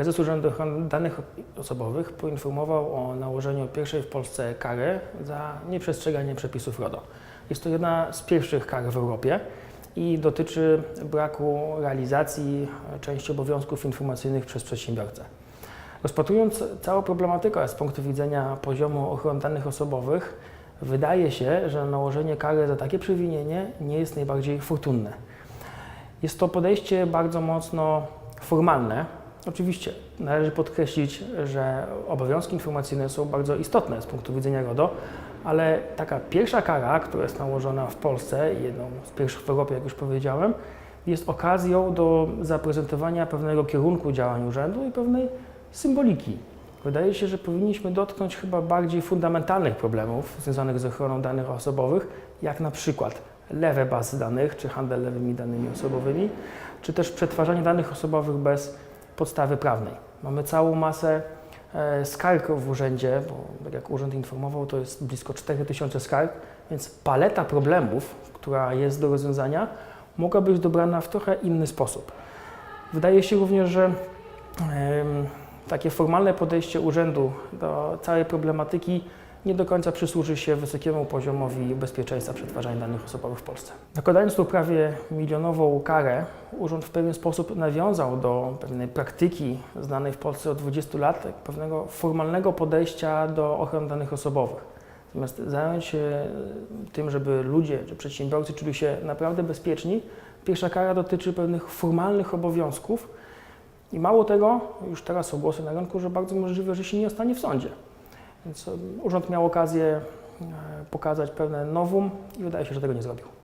prezes Urzędu Ochrony Danych Osobowych poinformował o nałożeniu pierwszej w Polsce kary za nieprzestrzeganie przepisów RODO. Jest to jedna z pierwszych kar w Europie i dotyczy braku realizacji części obowiązków informacyjnych przez przedsiębiorcę. Rozpatrując całą problematykę z punktu widzenia poziomu ochrony danych osobowych, wydaje się, że nałożenie kary za takie przewinienie nie jest najbardziej fortunne. Jest to podejście bardzo mocno formalne. Oczywiście należy podkreślić, że obowiązki informacyjne są bardzo istotne z punktu widzenia RODO, ale taka pierwsza kara, która jest nałożona w Polsce, jedną z pierwszych w Europie, jak już powiedziałem, jest okazją do zaprezentowania pewnego kierunku działań urzędu i pewnej symboliki. Wydaje się, że powinniśmy dotknąć chyba bardziej fundamentalnych problemów związanych z ochroną danych osobowych, jak na przykład lewe bazy danych, czy handel lewymi danymi osobowymi, czy też przetwarzanie danych osobowych bez podstawy prawnej. Mamy całą masę e, skarg w urzędzie, bo tak jak urząd informował, to jest blisko 4000 skarg, więc paleta problemów, która jest do rozwiązania, mogła być dobrana w trochę inny sposób. Wydaje się również, że takie formalne podejście urzędu do całej problematyki nie do końca przysłuży się wysokiemu poziomowi bezpieczeństwa przetwarzania danych osobowych w Polsce. Nakładając tu prawie milionową karę, urząd w pewien sposób nawiązał do pewnej praktyki znanej w Polsce od 20 lat, tak, pewnego formalnego podejścia do ochrony danych osobowych. Zamiast zająć się tym, żeby ludzie czy przedsiębiorcy czuli się naprawdę bezpieczni, pierwsza kara dotyczy pewnych formalnych obowiązków, i mało tego, już teraz są głosy na rynku, że bardzo możliwe, że się nie ostanie w sądzie. Więc e, urząd miał okazję e, pokazać pewne nowum i wydaje się, że tego nie zrobił.